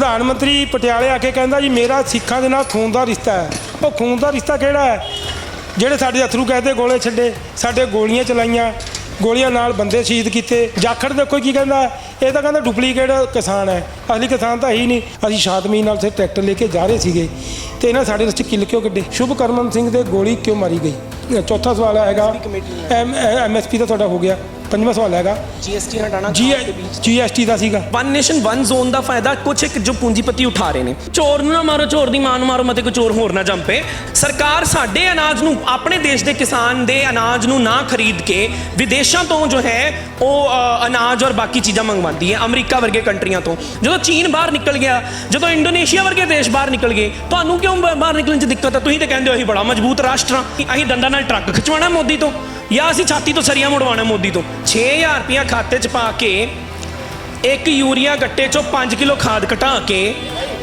ਪ੍ਰਧਾਨ ਮੰਤਰੀ ਪਟਿਆਲੇ ਆ ਕੇ ਕਹਿੰਦਾ ਜੀ, ਮੇਰਾ ਸਿੱਖਾਂ ਦੇ ਨਾਲ ਖੂਨ ਦਾ ਰਿਸ਼ਤਾ ਹੈ। ਉਹ ਖੂਨ ਦਾ ਰਿਸ਼ਤਾ ਕਿਹੜਾ ਹੈ? ਜਿਹੜੇ ਸਾਡੇ ਅਥਰੂ ਕਹਤੇ ਗੋਲੇ ਛੱਡੇ, ਸਾਡੇ ਗੋਲੀਆਂ ਚਲਾਈਆਂ, ਗੋਲੀਆਂ ਨਾਲ ਬੰਦੇ ਸ਼ਹੀਦ ਕੀਤੇ। ਜਾਖੜ ਦੇਖੋ ਕੀ ਕਹਿੰਦਾ ਇਹ ਤਾਂ ਕਹਿੰਦਾ ਡੁਪਲੀਕੇਟ ਕਿਸਾਨ ਹੈ। ਅਸਲੀ ਕਿਸਾਨ ਤਾਂ ਹੈ ਹੀ ਨਹੀਂ। ਅਸੀਂ ਸ਼ਾਤਮੀ ਨਾਲ ਸੇ ਟਰੈਕਟਰ ਲੈ ਕੇ ਜਾ ਰਹੇ ਸੀਗੇ ਤੇ ਇਹਨਾਂ ਸਾਡੇ ਰਸਤੇ ਕਿੱਲ ਕਿਉਂ ਕੱਢੇ? ਸ਼ੁਭ ਕਰਮਨ ਸਿੰਘ ਦੇ ਗੋਲੀ ਕਿਉਂ ਮਾਰੀ ਗਈ? ਚੌਥਾ ਸਵਾਲ ਹੈਗਾ ਐਮਐਸਪੀ ਦਾ ਤੁਹਾਡਾ ਹੋ ਗਿਆ। ਪੰਜਵਾਂ ਸਵਾਲ ਹੈਗਾ। ਜੀਐਸਟੀ ਹਟਾਣਾ ਜੀ ਜੀਐਸਟੀ ਦਾ ਸੀਗਾ। ਵਨ ਨੇਸ਼ਨ ਵਨ ਜ਼ੋਨ ਦਾ ਫਾਇਦਾ ਕੁਛ ਇੱਕ ਜੋ ਪੂੰਜੀਪਤੀ ਉਠਾ ਰਹੇ ਨੇ। ਚੋਰ ਨੂੰ ਨਾ ਮਾਰੋ ਚੋਰ ਦੀ ਮਾਂ ਨੂੰ ਮਾਰੋ ਮਤੇ ਕੋ ਚੋਰ ਹੋਰ ਨਾ ਜੰਪੇ। ਸਰਕਾਰ ਸਾਡੇ ਅਨਾਜ ਨੂੰ ਆਪਣੇ ਦੇਸ਼ ਦੇ ਕਿਸਾਨ ਦੇ ਅਨਾਜ ਨੂੰ ਨਾ ਖਰੀਦ ਕੇ ਵਿਦੇਸ਼ਾਂ ਤੋਂ ਜੋ ਹੈ ਉਹ ਅਨਾਜ ਔਰ ਬਾਕੀ ਚੀਜ਼ਾਂ ਮੰਗਵਾਉਂਦੀ ਹੈ ਅਮਰੀਕਾ ਵਰਗੇ ਕੰਟਰੀਆਂ ਤੋਂ। ਜਦੋਂ ਚੀਨ ਬਾਹਰ ਨਿਕਲ ਗਿਆ ਜਦੋਂ ਇੰਡੋਨੇਸ਼ੀਆ ਵਰਗੇ ਦੇਸ਼ ਬਾਹਰ ਨਿਕਲ ਗਏ ਤੁਹਾਨੂੰ ਕਿਉਂ ਬਾਹਰ ਨਿਕਲਣ 'ਚ ਦਿੱਕਤ ਹੈ? ਤੁਸੀਂ ਤਾਂ ਕਹਿੰਦੇ ਹੋ ਅਸੀਂ ਬੜਾ ਮਜ਼ਬੂਤ ਰਾਸ਼ਟਰ ਹਾਂ। ਅਸੀਂ ਦੰਦਾਂ ਨਾਲ ਟਰੱਕ ਖਿਚਵਾਉਣਾ ਮੋਦੀ ਤੋਂ। ਜਾਂ ਅਸੀਂ ਛਾਤੀ ਤੋਂ ਸਰੀਆ ਮੁੜਵਾਉਣਾ ਮੋਦੀ ਤੋਂ 6000 ਰੁਪਇਆ ਖਾਤੇ 'ਚ ਪਾ ਕੇ ਇੱਕ ਯੂਰੀਆ ਗੱਟੇ ਚੋਂ 5 ਕਿਲੋ ਖਾਦ ਘਟਾ ਕੇ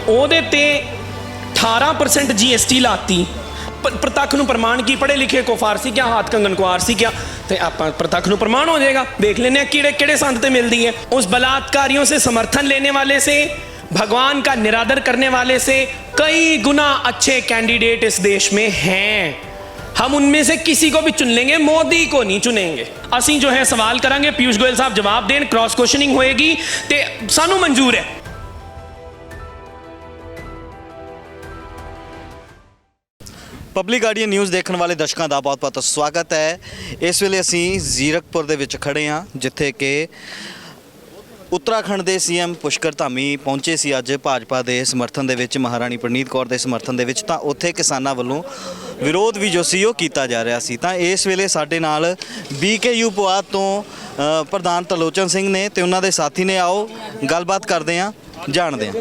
ਉਹਦੇ ਤੇ 18% ਜੀਐਸਟੀ ਲਾਤੀ ਪ- ਪ੍ਰਤੱਖ ਨੂੰ ਪ੍ਰਮਾਣ ਕੀ ਪੜੇ ਲਿਖੇ ਕੋ ਫਾਰਸੀ ਕਿਆ ਹੱਥ ਕੰਗਨ ਕੋ ਆਰਸੀ ਕਿਆ ਤੇ ਆਪਾਂ ਪ੍ਰਤੱਖ ਨੂੰ ਪ੍ਰਮਾਣ ਹੋ ਜਾਏਗਾ ਦੇਖ ਲੈਨੇ ਕਿਹੜੇ ਕਿਹੜੇ ਸੰਤ ਤੇ ਮਿਲਦੀ है उस बलात्कारियों से समर्थन लेने वाले से भगवान का निरादर करने वाले से कई गुना अच्छे कैंडिडेट इस देश में हैं हम उनमें से किसी को भी चुन लेंगे मोदी को नहीं चुनेंगे ਅਸੀਂ ਜੋ ਹੈ ਸਵਾਲ ਕਰਾਂਗੇ ਪਿਊਸ਼ ਗੋਇਲ ਸਾਹਿਬ ਜਵਾਬ ਦੇਣ ਕ੍ਰਾਸ ਕੁਐਸਚਨਿੰਗ ਹੋਏਗੀ ਤੇ ਸਾਨੂੰ ਮਨਜ਼ੂਰ ਹੈ ਪਬਲਿਕ ਗਾਰਡੀਅਨ ਨਿਊਜ਼ ਦੇਖਣ ਵਾਲੇ ਦਰਸ਼ਕਾਂ ਦਾ ਬਹੁਤ-ਬਹੁਤ ਸਵਾਗਤ ਹੈ ਇਸ ਵੇਲੇ ਅਸੀਂ ਜ਼ੀਰਕਪੁਰ ਦੇ ਵਿੱਚ ਖੜੇ ਹਾਂ ਜਿੱਥੇ ਕਿ ਉੱਤਰਾਖੰਡ ਦੇ ਸੀਐਮ ਪੁਸ਼ਕਰ ਧਾਮੀ ਪਹੁੰਚੇ ਸੀ ਅੱਜ ਭਾਜਪਾ ਦੇ ਸਮਰਥਨ ਦੇ ਵਿੱਚ ਮਹਾਰਾਣੀ ਪ੍ਰਨੀਤ ਕੌਰ ਦੇ ਸਮਰਥਨ ਦੇ ਵਿੱਚ ਤਾਂ ਉੱਥੇ ਕਿਸਾਨਾਂ ਵੱਲੋਂ ਵਿਰੋਧ ਵੀ ਜੋ ਸੀ ਉਹ ਕੀਤਾ ਜਾ ਰਿਹਾ ਸੀ। ਤਾਂ ਇਸ ਵੇਲੇ ਸਾਡੇ ਨਾਲ ਬੀਕੇਯੂ ਪਵਾਦ ਤੋਂ ਪ੍ਰਧਾਨ ਤਲੋਚਨ ਸਿੰਘ ਨੇ ਤੇ ਉਹਨਾਂ ਦੇ ਸਾਥੀ ਨੇ ਆਓ ਗੱਲਬਾਤ ਕਰਦੇ ਹਾਂ, ਜਾਣਦੇ ਹਾਂ।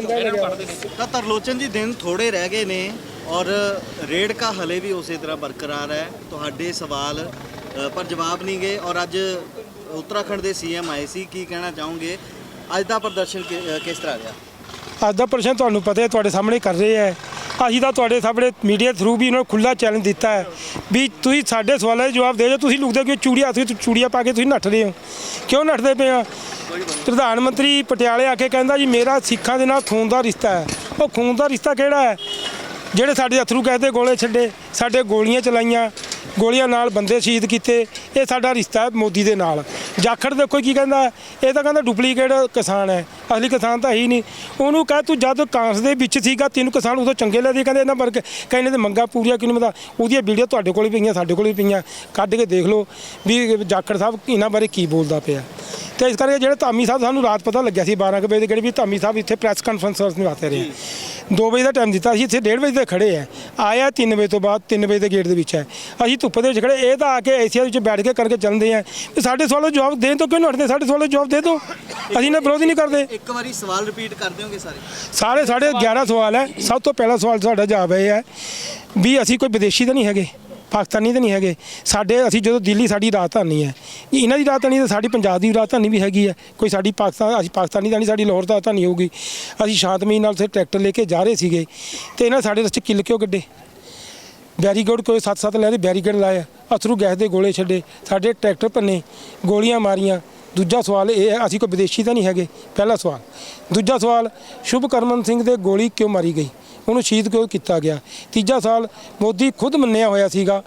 ਤਾਂ ਤਰਲੋਚਨ ਜੀ, ਦਿਨ ਥੋੜੇ ਰਹਿ ਗਏ ਨੇ ਔਰ ਰੇੜਕਾ ਹਲੇ ਵੀ ਉਸੇ ਤਰ੍ਹਾਂ ਬਰਕਰਾਰ ਹੈ। ਤੁਹਾਡੇ ਸਵਾਲ ਪਰ ਜਵਾਬ ਨਹੀਂ ਗਏ ਔਰ ਅੱਜ ਉੱਤਰਾਖੰਡ ਦੇ ਸੀਐਮ ਆਏ ਸੀ, ਕੀ ਕਹਿਣਾ ਚਾਹੋਗੇ? ਅੱਜ ਦਾ ਪ੍ਰਦਰਸ਼ਨ ਕਿਸ ਤਰ੍ਹਾਂ ਰਿਹਾ? ਅੱਜ ਦਾ ਪ੍ਰਦਰਸ਼ਨ ਤੁਹਾਨੂੰ ਪਤਾ ਹੈ, ਤੁਹਾਡੇ ਸਾਹਮਣੇ ਕਰ ਰਹੇ ਹੈ। ਅਸੀਂ ਤਾਂ ਤੁਹਾਡੇ ਸਾਹਮਣੇ ਮੀਡੀਆ ਥਰੂ ਵੀ ਇਹਨਾਂ ਨੂੰ ਖੁੱਲਾ ਚੈਲੰਜ ਦਿੱਤਾ ਹੈ ਵੀ ਤੁਸੀਂ ਸਾਡੇ ਸਵਾਲਾਂ ਦੇ ਜਵਾਬ ਦੇ ਜੋ ਤੁਸੀਂ ਲੁਕਦੇ ਕਿਉਂ ਚੂੜੀਆਂ ਤੁਸੀਂ ਚੂੜੀਆਂ ਪਾ ਕੇ ਤੁਸੀਂ ਨੱਠ ਰਹੇ ਹੋ? ਕਿਉਂ ਨੱਠਦੇ ਪਏ ਆ ਪ੍ਰਧਾਨ ਮੰਤਰੀ ਪਟਿਆਲੇ ਆ ਕੇ ਕਹਿੰਦਾ ਜੀ, ਮੇਰਾ ਸਿੱਖਾਂ ਦੇ ਨਾਲ ਖੂਨ ਦਾ ਰਿਸ਼ਤਾ ਹੈ। ਉਹ ਖੂਨ ਦਾ ਰਿਸ਼ਤਾ ਕਿਹੜਾ ਹੈ? ਜਿਹੜੇ ਸਾਡੇ ਅਥਰੂ ਕਹਤੇ ਗੋਲੇ ਛੱਡੇ, ਸਾਡੇ ਗੋਲੀਆਂ ਚਲਾਈਆਂ, ਗੋਲੀਆਂ ਨਾਲ ਬੰਦੇ ਸ਼ਹੀਦ ਕੀਤੇ, ਇਹ ਸਾਡਾ ਰਿਸ਼ਤਾ ਹੈ ਮੋਦੀ ਦੇ ਨਾਲ। ਜਾਖੜ ਦੇਖੋ ਕੀ ਕਹਿੰਦਾ ਇਹ ਤਾਂ ਕਹਿੰਦਾ ਡੁਪਲੀਕੇਟ ਕਿਸਾਨ ਹੈ। ਅਸਲੀ ਕਿਸਾਨ ਤਾਂ ਹੈ ਹੀ ਨਹੀਂ। ਉਹਨੂੰ ਕਹਿ, ਤੂੰ ਜਦ ਕਾਂਗਰਸ ਦੇ ਵਿੱਚ ਸੀਗਾ, ਤੈਨੂੰ ਕਿਸਾਨ ਉਦੋਂ ਚੰਗੇ ਲੱਗਦੇ ਕਹਿੰਦੇ ਇਹਨਾਂ ਵਰਗ। ਕਹਿੰਦੇ ਤੇ ਮੰਗਾ ਪੂਰੀਆਂ ਕਿਉਂ ਨਹੀਂ ਮਦਾ ਉਹਦੀਆਂ ਵੀਡੀਓ ਤੁਹਾਡੇ ਕੋਲ ਵੀ ਪਈਆਂ, ਸਾਡੇ ਕੋਲ ਵੀ ਪਈਆਂ। ਕੱਢ ਕੇ ਦੇਖ ਲਓ ਵੀ ਜਾਖੜ ਸਾਹਿਬ ਇਹਨਾਂ ਬਾਰੇ ਕੀ ਬੋਲਦਾ ਪਿਆ। ਤੇ ਇਸ ਕਰਕੇ ਜਿਹੜੇ ਧਾਮੀ ਸਾਹਿਬ ਸਾਨੂੰ ਰਾਤ ਪਤਾ ਲੱਗਿਆ ਸੀ 12 ਕੁ ਵਜੇ ਦੇ ਕਿਹੜੇ ਵੀ ਧਾਮੀ ਸਾਹਿਬ ਇੱਥੇ ਪ੍ਰੈਸ ਕਾਨਫਰੰਸ ਕਰਨ ਵਾਸਤੇ ਰਹੇ 2 ਵਜੇ ਦਾ ਟਾਈਮ ਦਿੱਤਾ ਸੀ, ਇੱਥੇ 1:30 ਵਜੇ ਤੇ ਖੜੇ ਆ। ਆਇਆ 3 ਵਜੇ ਤੋਂ ਬਾਅਦ 3 ਵਜੇ ਦੇ ਗੇਟ ਦੇ ਵਿੱਚ ਹੈ ਅਸੀਂ ਧੁੱਪ ਦੇ ਵਿੱਚ ਖੜੇ, ਇਹ ਤਾਂ ਆ ਕੇ ਏਸੀਆ ਵਿੱਚ ਬੈਠ ਕੇ ਕਰਕੇ ਚੱਲਦੇ ਆ। ਵੀ ਸਾਡੇ ਸਵਾਲ ਜਵਾਬ ਦੇਣ ਤੋਂ ਕਿਉਂ ਨਹੀਂ ਹਟਦੇ? ਸਾਡੇ ਸਵਾਲ ਜਵਾਬ ਦੇ ਦਿਓ। ਅਸੀਂ ਨਾ ਵਿਰੋਧ ਨਹੀਂ ਕਰਦੇ। ਇੱਕ ਵਾਰੀ ਸਵਾਲ ਰਿਪੀਟ ਕਰ ਦਿਓਗੇ ਸਾਰੇ? ਸਾਰੇ ਸਾਡੇ 11 ਸਵਾਲ ਹੈ। ਸਭ ਤੋਂ ਪਹਿਲਾ ਸਵਾਲ ਸਾਡਾ ਜਵਾਬ ਇਹ ਹੈ ਵੀ ਅਸੀਂ ਕੋਈ ਵਿਦੇਸ਼ੀ ਤਾਂ ਨਹੀਂ ਹੈਗੇ ਪਾਕਿਸਤਾਨੀ ਤਾਂ ਨਹੀਂ ਹੈਗੇ। ਸਾਡੇ ਅਸੀਂ ਜਦੋਂ ਦਿੱਲੀ ਸਾਡੀ ਰਾਜਧਾਨੀ ਹੈ ਇਹਨਾਂ ਦੀ ਰਾਜਧਾਨੀ ਤਾਂ ਸਾਡੀ ਪੰਜਾਬ ਦੀ ਰਾਜਧਾਨੀ ਵੀ ਹੈਗੀ ਹੈ। ਕੋਈ ਸਾਡੀ ਪਾਕਿਸਤਾਨ ਅਸੀਂ ਪਾਕਿਸਤਾਨੀ ਤਾਂ ਨਹੀਂ ਸਾਡੀ ਲਾਹੌਰ ਰਾਜਧਾਨੀ ਹੋਊਗੀ। ਅਸੀਂ ਸ਼ਾਂਤਮਈ ਨਾਲ ਸੇ ਟਰੈਕਟਰ ਲੈ ਕੇ ਜਾ ਰਹੇ ਸੀਗੇ ਤੇ ਇਹਨਾਂ ਸਾਡੇ ਰਸਤੇ ਕਿੱਲ ਕਿਉਂ ਕੱਢੇ? ਬੈਰੀਕੇਡ ਕੋਈ ਸੱਤ ਸੱਤ ਲੈ ਦੇ ਬੈਰੀਕੇਡ ਲਾਇਆ। ਅਥਰੂ ਗੈਸ ਦੇ ਗੋਲੇ ਛੱਡੇ ਸਾਡੇ ਟਰੈਕਟਰ ਭੰਨੇ ਗੋਲੀਆਂ ਮਾਰੀਆਂ। ਦੂਜਾ ਸਵਾਲ ਇਹ ਹੈ, ਅਸੀਂ ਕੋਈ ਵਿਦੇਸ਼ੀ ਤਾਂ ਨਹੀਂ ਹੈਗੇ, ਪਹਿਲਾ ਸਵਾਲ। ਦੂਜਾ ਸਵਾਲ, ਸ਼ੁਭਕਰਮਨ ਸਿੰਘ ਦੇ ਗੋਲੀ ਕਿਉਂ ਮਾਰੀ ਗਈ? ਉਹਨੂੰ ਸ਼ਹੀਦ ਕਿਉਂ ਕੀਤਾ ਗਿਆ? ਤੀਜਾ ਸਵਾਲ, ਮੋਦੀ ਖੁਦ ਮੰਨਿਆ ਹੋਇਆ ਸੀਗਾ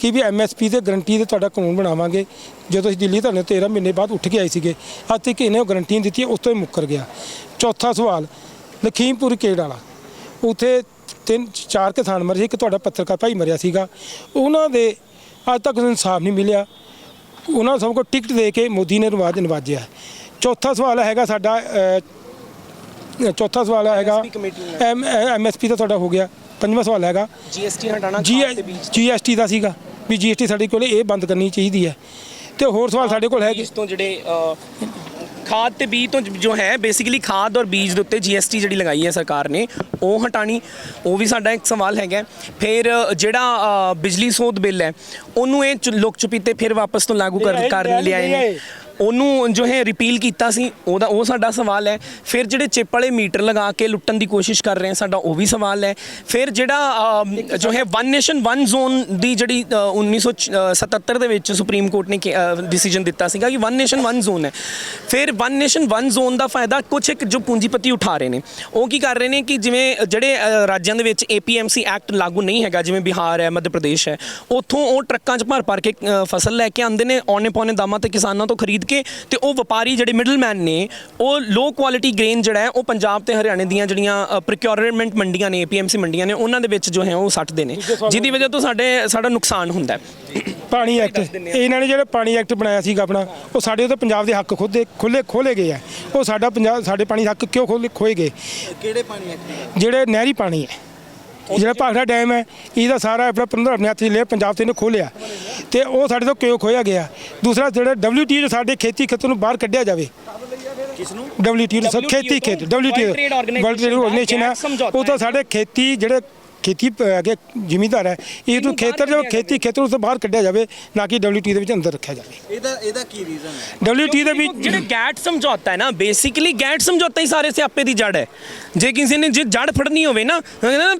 ਕਿ ਵੀ ਐਮਐਸਪੀ ਤੇ ਗਰੰਟੀ ਤੇ ਤੁਹਾਡਾ ਕਾਨੂੰਨ ਬਣਾਵਾਂਗੇ। ਜਦੋਂ ਅਸੀਂ ਦਿੱਲੀ ਤੁਹਾਨੂੰ 13 ਮਹੀਨੇ ਬਾਅਦ ਉੱਠ ਕੇ ਆਏ ਸੀਗੇ, ਅੱਜ ਤੱਕ ਇਹਨੇ ਉਹ ਗਰੰਟੀ ਨਹੀਂ ਦਿੱਤੀ, ਉਸ ਤੋਂ ਹੀ ਮੁੱਕਰ ਗਿਆ। ਚੌਥਾ ਸਵਾਲ, ਲਖੀਮਪੁਰ ਕੇੜ ਵਾਲਾ ਉਥੇ ਤਿੰਨ, ਚਾਰ ਕਿਸਾਨ ਮਰੇ ਸੀ ਇੱਕ ਤੁਹਾਡਾ ਪੱਤਰਕਾਰ ਭਾਈ ਮਰਿਆ ਸੀਗਾ। ਉਹਨਾਂ ਦੇ ਅੱਜ ਤੱਕ ਇਨਸਾਫ ਨਹੀਂ ਮਿਲਿਆ। ਉਹਨਾਂ ਸਭ ਕੋ ਟਿਕਟ ਦੇ ਕੇ ਮੋਦੀ ਨੇ ਨਵਾਜ ਨਵਾਜਿਆ। ਚੌਥਾ ਸਵਾਲ ਹੈਗਾ ਸਾਡਾ ਚੌਥਾ ਸਵਾਲ ਹੈਗਾ ਐਮਐਸਪੀ ਦਾ ਤੁਹਾਡਾ ਹੋ ਗਿਆ। ਪੰਜਵਾਂ ਸਵਾਲ ਹੈਗਾ। ਜੀਐਸਟੀ ਹਟਾਣਾ ਜੀ ਜੀਐਸਟੀ ਦਾ ਸੀਗਾ। ਵੀ ਜੀਐਸਟੀ ਸਾਡੇ ਕੋਲ ਇਹ ਬੰਦ ਕਰਨੀ ਚਾਹੀਦੀ ਹੈ। ਤੇ ਹੋਰ ਸਵਾਲ ਸਾਡੇ ਕੋਲ ਹੈਗੇ। ਬੀਜ ਤੋਂ ਜਿਹੜੇ ਖਾਦ ਤੇ ਬੀਜ ਤੋਂ ਜੋ ਹੈ ਬੇਸਿਕਲੀ ਖਾਦ ਔਰ ਬੀਜ ਦੇ ਉੱਤੇ ਜੀਐਸਟੀ ਜਿਹੜੀ ਲਗਾਈ ਹੈ ਸਰਕਾਰ ਨੇ ਉਹ ਹਟਾਣੀ ਉਹ ਵੀ ਸਾਡਾ ਇੱਕ ਸਵਾਲ ਹੈਗਾ ਫਿਰ ਜਿਹੜਾ ਬਿਜਲੀ ਸੋਧ ਬਿੱਲ ਹੈ ਉਹਨੂੰ ਇਹ ਲੁਕ ਚੁਪੀਤੇ ਫਿਰ ਵਾਪਸ ਤੋਂ ਲਾਗੂ ਕਰ ਕਰ ਲਿਆਏ ਨੇ। ਉਹਨੂੰ ਜੋ ਹੈ ਰਿਪੀਲ ਕੀਤਾ ਸੀ ਉਹਦਾ ਉਹ ਸਾਡਾ ਸਵਾਲ ਹੈ। ਫਿਰ ਜਿਹੜੇ ਚਿੱਪ ਵਾਲੇ ਮੀਟਰ ਲਗਾ ਕੇ ਲੁੱਟਣ ਦੀ ਕੋਸ਼ਿਸ਼ ਕਰ ਰਹੇ ਆ ਸਾਡਾ ਉਹ ਵੀ ਸਵਾਲ ਹੈ। ਫਿਰ ਜਿਹੜਾ ਅਮ, ਜੋ ਹੈ ਵਨ ਨੇਸ਼ਨ ਵਨ ਜ਼ੋਨ ਦੀ ਜਿਹੜੀ ਅ, 1977 ਦੇ ਵਿੱਚ ਸੁਪਰੀਮ ਕੋਰਟ ਨੇ ਡਿਸੀਜਨ ਦਿੱਤਾ ਸੀਗਾ ਕਿ ਵਨ ਨੇਸ਼ਨ ਵਨ ਜ਼ੋਨ ਹੈ। ਫਿਰ ਵਨ ਨੇਸ਼ਨ ਵਨ ਜ਼ੋਨ ਦਾ ਫਾਇਦਾ ਕੁਝ ਇੱਕ ਜੋ ਪੂੰਜੀਪਤੀ ਉਠਾ ਰਹੇ ਨੇ। ਉਹ ਕੀ ਕਰ ਰਹੇ ਨੇ ਕਿ ਜਿਵੇਂ ਜਿਹੜੇ ਅ, ਰਾਜਾਂ ਦੇ ਵਿੱਚ ਏਪੀਐਮਸੀ ਐਕਟ ਲਾਗੂ ਨਹੀਂ ਹੈਗਾ ਜਿਵੇਂ ਬਿਹਾਰ ਹੈ ਮੱਧ ਪ੍ਰਦੇਸ਼ ਹੈ ਉੱਥੋਂ ਉਹ ਟਰੱਕਾਂ 'ਚ ਭਰ ਭਰ ਕੇ ਅ, ਫਸਲ ਲੈ ਕੇ ਆਉਂਦੇ ਨੇ ਔਨੇ ਪੌਨੇ ਦਾਮਾਂ ਤੇ ਕਿਸਾਨਾਂ ਤੋਂ ਖਰੀਦ ਕੇ ਤੇ ਉਹ ਵਪਾਰੀ ਜਿਹੜੇ ਮਿਡਲਮੈਨ ਨੇ ਉਹ ਲੋ ਕੁਆਲਿਟੀ ਗ੍ਰੇਨ ਜਿਹੜਾ ਹੈ ਉਹ ਪੰਜਾਬ ਤੇ ਹਰਿਆਣੇ ਦੀਆਂ ਜਿਹੜੀਆਂ ਪ੍ਰੋਕਿਊਰਮੈਂਟ ਮੰਡੀਆਂ ਨੇ ਏਪੀਐਮਸੀ ਮੰਡੀਆਂ ਨੇ ਉਹਨਾਂ ਦੇ ਵਿੱਚ ਜੋ ਹੈ ਉਹ ਸੱਟਦੇ ਨੇ। ਜਿਹਦੀ ਵਜ੍ਹਾ ਤੋਂ ਸਾਡੇ ਸਾਡਾ ਨੁਕਸਾਨ ਹੁੰਦਾ ਹੈ। ਪਾਣੀ ਐਕਟ ਇਹਨਾਂ ਨੇ ਜਿਹੜਾ ਪਾਣੀ ਐਕਟ ਬਣਾਇਆ ਸੀਗਾ ਆਪਣਾ ਉਹ ਸਾਡੇ ਉਹਦੇ ਪੰਜਾਬ ਦੇ ਹੱਕ ਖੁੱਦੇ ਖੁੱਲੇ ਖੋਲੇ ਗਏ ਆ। ਉਹ ਸਾਡਾ ਪੰਜਾਬ ਸਾਡੇ ਪਾਣੀ ਦੇ ਹੱਕ ਕਿਉਂ ਖੋਲੇ ਖੋਏ ਗਏ? ਕਿਹੜੇ ਪਾਣੀ ਐਕਟ ਜਿਹੜੇ ਨਹਿਰੀ ਪਾਣੀ ਹੈ। ਜਿਹੜਾ ਭਾਖੜਾ ਡੈਮ ਹੈ ਇਹਦਾ ਸਾਰਾ ਆਪਣਾ 15 ਆਪਣੇ ਹੱਥ 'ਚ ਲਿਆ ਪੰਜਾਬ ਤੇ ਇਹਨੇ ਖੋਲਿਆ ਤੇ ਉਹ ਸਾਡੇ ਤੋਂ ਕਿਉਂ ਖੋਇਆ ਗਿਆ? ਦੂਸਰਾ ਜਿਹੜਾ WTO ਸਾਡੇ ਖੇਤੀ ਖੇਤਰ ਨੂੰ ਬਾਹਰ ਕੱਢਿਆ ਜਾਵੇ। ਕਿਸ ਨੂੰ? WTO ਸਭ ਖੇਤੀ ਖੇਤ Organization ਵਰਲਡ ਟ੍ਰੇਡ ਆਰਗੇਨਾਈਜੇਸ਼ਨ ਹੈ। ਉਹ ਤਾਂ ਸਾਡੇ ਖੇਤੀ ਜਿਹੜੇ ਖੇਤੀ ਹੈਗੇ ਜ਼ਿਮੀਂਦਾਰ ਹੈ ਇਹ ਤੋਂ ਖੇਤਰ ਜੋ ਖੇਤੀ ਖੇਤਰ ਉਸ ਤੋਂ ਬਾਹਰ ਕੱਢਿਆ ਜਾਵੇ ਨਾ ਕਿ WTO ਦੇ ਵਿੱਚ ਅੰਦਰ ਰੱਖਿਆ ਜਾਵੇ। ਇਹਦਾ ਇਹਦਾ ਕੀ ਰੀਜ਼ਨ ਹੈ? WTO ਦੇ ਵਿੱਚ ਜਿਹੜੇ ਗੈਟ ਸਮਝੌਤਾ ਹੈ ਨਾ ਬੇਸਿਕਲੀ ਗੈਟ ਸਮਝੌਤਾ ਹੀ ਸਾਰੇ ਸਿਆਪੇ ਦੀ ਜੜ ਹੈ। ਜੇ ਕਿਸੇ ਨੇ ਜੇ ਜੜ ਫੜਨੀ ਹੋਵੇ ਨਾ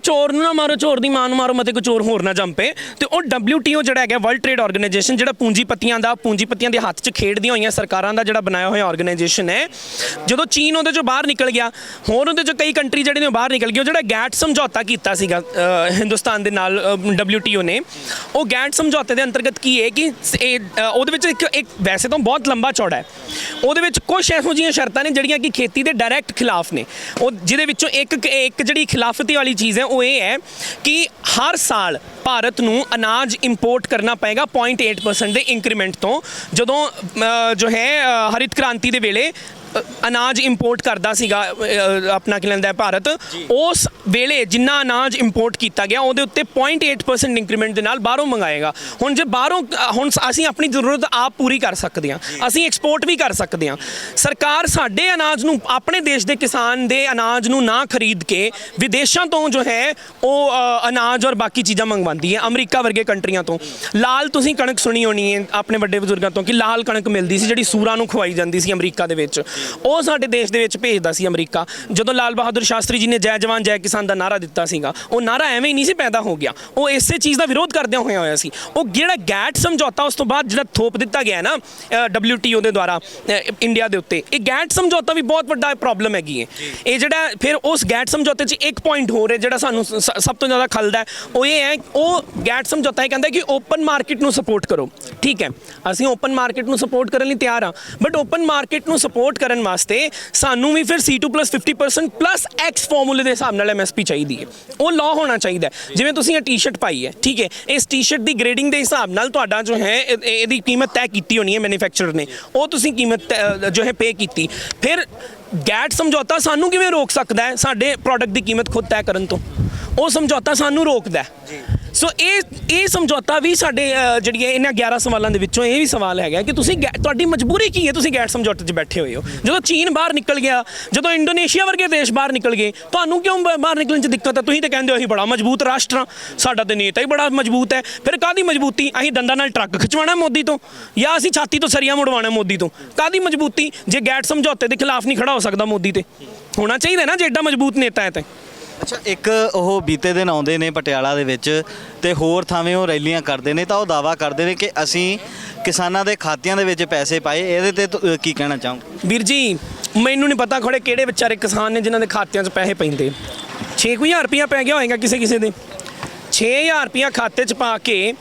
ਚੋਰ ਨੂੰ ਨਾ ਮਾਰੋ ਚੋਰ ਦੀ ਮਾਂ ਨੂੰ ਮਾਰੋ ਮਤੇ ਕੋਈ ਚੋਰ ਹੋਰ ਨਾ ਜੰਪੇ ਤੇ ਉਹ WTO ਜਿਹੜਾ ਹੈਗਾ ਵਰਲਡ ਟ੍ਰੇਡ ਆਰਗੇਨਾਈਜੇਸ਼ਨ ਜਿਹੜਾ ਪੂੰਜੀਪਤੀਆਂ ਦਾ ਪੂੰਜੀਪਤੀਆਂ ਦੇ ਹੱਥ 'ਚ ਖੇਡਦੀਆਂ ਹੋਈਆਂ ਸਰਕਾਰਾਂ ਦਾ ਜਿਹੜਾ ਬਣਾਇਆ ਹੋਇਆ ਆਰਗੇਨਾਈਜੇਸ਼ਨ ਹੈ ਜਦੋਂ ਚੀਨ ਉਹਦੇ 'ਚੋਂ ਬਾਹਰ ਨਿਕਲ ਗਿਆ ਹੋਰ ਉਹਦੇ 'ਚੋਂ ਕਈ ਕੰਟਰੀ ਜਿਹੜੇ ਨੇ ਉਹ ਬਾਹਰ ਨਿਕਲ ਗਏ ਉਹ ਜਿਹੜਾ ਗੈਟ ਸਮਝੌਤਾ ਕੀਤਾ ਸੀਗਾ ਅ, ਹਿੰਦੁਸਤਾਨ ਦੇ ਨਾਲ WTO ਨੇ। ਉਹ ਗੈਂਟ ਸਮਝੌਤੇ ਦੇ ਅੰਤਰਗਤ ਕੀ ਹੈ ਕਿ ਸ- ਇਹ, ਅ, ਉਹਦੇ ਵਿੱਚ ਇੱਕ ਇੱਕ ਵੈਸੇ ਤਾਂ ਬਹੁਤ ਲੰਬਾ ਚੌੜਾ ਹੈ। ਉਹਦੇ ਵਿੱਚ ਕੁਝ ਇਹੋ ਜਿਹੀਆਂ ਸ਼ਰਤਾਂ ਨੇ ਜਿਹੜੀਆਂ ਕਿ ਖੇਤੀ ਦੇ ਡਾਇਰੈਕਟ ਖਿਲਾਫ ਨੇ। ਉਹ ਜਿਹਦੇ ਵਿੱਚੋਂ ਇੱਕ ਇੱਕ ਜਿਹੜੀ ਖਿਲਾਫਤੀ ਵਾਲੀ ਚੀਜ਼ ਹੈ ਉਹ ਇਹ ਹੈ ਕਿ ਹਰ ਸਾਲ ਭਾਰਤ ਨੂੰ ਅਨਾਜ ਇੰਪੋਰਟ ਕਰਨਾ ਪਏਗਾ 0.8% ਦੇ ਇੰਕਰੀਮੈਂਟ ਤੋਂ। ਜਦੋਂ ਅ, ਜੋ ਹੈ ਅ, ਹਰਿਤ ਕ੍ਰਾਂਤੀ ਦੇ ਵੇਲੇ ਅਨਾਜ ਇੰਪੋਰਟ ਕਰਦਾ ਸੀਗਾ ਆਪਣਾ ਕੀ ਲੈਂਦਾ ਭਾਰਤ। ਉਸ ਵੇਲੇ ਜਿੰਨਾ ਅਨਾਜ ਇੰਪੋਰਟ ਕੀਤਾ ਗਿਆ ਉਹਦੇ ਉੱਤੇ 0.8% ਇੰਕਰੀਮੈਂਟ ਦੇ ਨਾਲ ਬਾਹਰੋਂ ਮੰਗਾਏਗਾ। ਹੁਣ ਜੇ ਬਾਹਰੋਂ ਹੁਣ ਅਸੀਂ ਆਪਣੀ ਜ਼ਰੂਰਤ ਆਪ ਪੂਰੀ ਕਰ ਸਕਦੇ ਹਾਂ। ਅਸੀਂ ਐਕਸਪੋਰਟ ਵੀ ਕਰ ਸਕਦੇ ਹਾਂ। ਸਰਕਾਰ ਸਾਡੇ ਅਨਾਜ ਨੂੰ ਆਪਣੇ ਦੇਸ਼ ਦੇ ਕਿਸਾਨ ਦੇ ਅਨਾਜ ਨੂੰ ਨਾ ਖਰੀਦ ਕੇ ਵਿਦੇਸ਼ਾਂ ਤੋਂ ਜੋ ਹੈ ਉਹ ਅਨਾਜ ਔਰ ਬਾਕੀ ਚੀਜ਼ਾਂ ਮੰਗਵਾਉਂਦੀ ਹੈ ਅਮਰੀਕਾ ਵਰਗੇ ਕੰਟਰੀਆਂ ਤੋਂ। ਲਾਲ ਤੁਸੀਂ ਕਣਕ ਸੁਣੀ ਹੋਣੀ ਹੈ ਆਪਣੇ ਵੱਡੇ ਬਜ਼ੁਰਗਾਂ ਤੋਂ ਕਿ ਲਾਲ ਕਣਕ ਮਿਲਦੀ ਸੀ ਜਿਹੜੀ ਸੂਰਾਂ ਨੂੰ ਖਵਾਈ ਜਾਂਦੀ ਸੀ ਅਮਰੀਕਾ ਦੇ ਵਿੱਚ। ਉਹ ਸਾਡੇ ਦੇਸ਼ ਦੇ ਵਿੱਚ ਭੇਜਦਾ ਸੀ ਅਮਰੀਕਾ। ਜਦੋਂ ਲਾਲ ਬਹਾਦਰ ਸ਼ਾਸਤਰੀ ਜੀ ਨੇ ਜੈ ਜਵਾਨ ਜੈ ਕਿਸਾਨ ਦਾ ਨਾਰਾ ਦਿੱਤਾ ਸੀਗਾ ਉਹ ਨਾਰਾ ਐਵੇਂ ਹੀ ਨਹੀਂ ਸੀ ਪੈਦਾ ਹੋ ਗਿਆ। ਉਹ ਇਸੇ ਚੀਜ਼ ਦਾ ਵਿਰੋਧ ਕਰਦਿਆਂ ਹੋਇਆ ਹੋਇਆ ਸੀ। ਉਹ ਜਿਹੜਾ ਗੈਟ ਸਮਝੌਤਾ ਉਸ ਤੋਂ ਬਾਅਦ ਜਿਹੜਾ ਥੋਪ ਦਿੱਤਾ ਗਿਆ ਨਾ WTO ਦੇ ਦੁਆਰਾ ਇੰਡੀਆ ਦੇ ਉੱਤੇ ਇਹ ਗੈਟ ਸਮਝੌਤਾ ਵੀ ਬਹੁਤ ਵੱਡਾ ਪ੍ਰੋਬਲਮ ਹੈਗੀ ਹੈ ਇਹ ਜਿਹੜਾ ਫਿਰ ਉਸ ਗੈਟ ਸਮਝੌਤੇ 'ਚ ਇੱਕ ਪੁਆਇੰਟ ਹੋਰ ਹੈ ਜਿਹੜਾ ਸਾਨੂੰ ਸਭ ਤੋਂ ਜ਼ਿਆਦਾ ਖਲਦਾ ਉਹ ਇਹ ਹੈ ਉਹ ਗੈਟ ਸਮਝੌਤਾ ਇਹ ਕਹਿੰਦਾ ਕਿ ਓਪਨ ਮਾਰਕੀਟ ਨੂੰ ਸਪੋਰਟ ਕਰੋ। ਠੀਕ ਹੈ ਅਸੀਂ ਓਪਨ ਮਾਰਕੀਟ ਨੂੰ ਸਪੋਰਟ ਕਰਨ ਲਈ ਤਿਆਰ ਹਾਂ। ਬਟ ਓਪਨ ਮਾਰਕੀਟ ਨੂੰ ਸਪੋਰਟ ਕਰਨ ਵਾਸਤੇ ਸਾਨੂੰ ਵੀ ਫਿਰ C2 50% ਪਲੱਸ X ਫਾਰਮੂਲੇ ਦੇ ਹਿਸਾਬ ਨਾਲ MSP ਚਾਹੀਦੀ ਹੈ। ਉਹ ਲਾਅ ਹੋਣਾ ਚਾਹੀਦਾ ਜਿਵੇਂ ਤੁਸੀਂ ਇਹ ਟੀ-ਸ਼ਰਟ ਪਾਈ ਹੈ, ਠੀਕ ਹੈ। ਇਸ ਟੀ-ਸ਼ਰਟ ਦੀ ਗ੍ਰੇਡਿੰਗ ਦੇ ਹਿਸਾਬ ਨਾਲ ਤੁਹਾਡਾ ਜੋ ਹੈ ਇਹਦੀ ਕੀਮਤ ਤੈਅ ਕੀਤੀ ਹੋਣੀ ਹੈ ਮੈਨੂਫੈਕਚਰਰ ਨੇ। ਉਹ ਤੁਸੀਂ ਕੀਮਤ ਤੈਅ- ਜੋ ਹੈ ਪੇ ਕੀਤੀ। ਫਿਰ ਗੈਟ ਸਮਝੌਤਾ ਸਾਨੂੰ ਕਿਵੇਂ ਰੋਕ ਸਕਦਾ ਹੈ ਸਾਡੇ ਪ੍ਰੋਡਕਟ ਦੀ ਕੀਮਤ ਖੁਦ ਤੈਅ ਕਰਨ ਤੋਂ? ਉਹ ਸਮਝੌਤਾ ਸਾਨੂੰ ਰੋਕਦਾ ਹੈ। ਸੋ ਇਹ ਇਹ ਸਮਝੌਤਾ ਵੀ ਸਾਡੇ ਅ, ਜਿਹੜੀ ਹੈ ਇਹਨਾਂ 11 ਸਵਾਲਾਂ ਦੇ ਵਿੱਚੋਂ ਇਹ ਵੀ ਸਵਾਲ ਹੈਗਾ ਕਿ ਤੁਸੀਂ ਗੈ- ਤੁਹਾਡੀ ਮਜਬੂਰੀ ਕੀ ਹੈ ਤੁਸੀਂ ਗੈਟ ਸਮਝੌਤੇ 'ਚ ਬੈਠੇ ਹੋਏ ਹੋ? ਜਦੋਂ ਚੀਨ ਬਾਹਰ ਨਿਕਲ ਗਿਆ ਜਦੋਂ ਇੰਡੋਨੇਸ਼ੀਆ ਵਰਗੇ ਦੇਸ਼ ਬਾਹਰ ਨਿਕਲ ਗਏ ਤੁਹਾਨੂੰ ਕਿਉਂ ਬਾਹਰ ਨਿਕਲਣ 'ਚ ਦਿੱਕਤ ਹੈ? ਤੁਸੀਂ ਤਾਂ ਕਹਿੰਦੇ ਹੋ ਅਸੀਂ ਬੜਾ ਮਜ਼ਬੂਤ ਰਾਸ਼ਟਰ ਹਾਂ ਸਾਡਾ ਤੇ ਨੇਤਾ ਹੀ ਬੜਾ ਮਜ਼ਬੂਤ ਹੈ। ਫਿਰ ਕਾਦੀ ਮਜ਼ਬੂਤੀ? ਅਸੀਂ ਦੰਦਾਂ ਨਾਲ ਟਰੱਕ ਖਿਚਵਾਉਣਾ ਮੋਦੀ ਤੋਂ? ਜਾਂ ਅਸੀਂ ਛਾਤੀ ਤੋਂ ਸਰੀਆ ਮੁੜਵਾਉਣਾ ਮੋਦੀ ਤੋਂ? ਕਾਦੀ ਮਜ਼ਬੂਤੀ? ਜੇ ਗੈਟ ਸਮਝੌਤੇ ਦੇ ਖਿਲਾਫ ਨਹੀਂ ਖੜਾ ਹੋ ਸਕਦਾ ਮੋਦੀ ਤੇ। ਹੋਣਾ ਚਾਹੀਦਾ ਨਾ ਜੇ ਐਡਾ ਮਜ਼ਬੂਤ ਨੇਤਾ ਹੈ ਤੇ। ਅੱਛਾ, ਇੱਕ ਉਹ ਬੀਤੇ ਦਿਨ ਆਉਂਦੇ ਨੇ ਪਟਿਆਲਾ ਦੇ ਵਿੱਚ ਤੇ ਹੋਰ ਥਾਵੇਂ ਉਹ ਰੈਲੀਆਂ ਕਰਦੇ ਨੇ, ਤਾਂ ਉਹ ਦਾਵਾ ਕਰਦੇ ਨੇ ਕਿ ਅਸੀਂ ਕਿਸਾਨਾਂ ਦੇ ਖਾਤਿਆਂ ਦੇ ਵਿੱਚ ਪੈਸੇ ਪਾਏ, ਇਹਦੇ ਤੇ ਤੁ- ਕੀ ਕਹਿਣਾ ਚਾਹੋ ਵੀਰ ਜੀ, ਮੈਨੂੰ ਨਹੀਂ ਪਤਾ ਖੜੇ ਕਿਹੜੇ ਵਿਚਾਰੇ ਕਿਸਾਨ ਨੇ ਜਿਨ੍ਹਾਂ ਦੇ ਖਾਤਿਆਂ 'ਚ ਪੈਸੇ ਪੈਂਦੇ। 6000 ਰੁਪਇਆ ਪੈ ਗਿਆ ਹੋਏਗਾ ਕਿਸੇ ਕਿਸੇ ਦੇ। 6000 ਰੁਪਇਆ ਖਾਤੇ 'ਚ ਪਾ ਕੇ,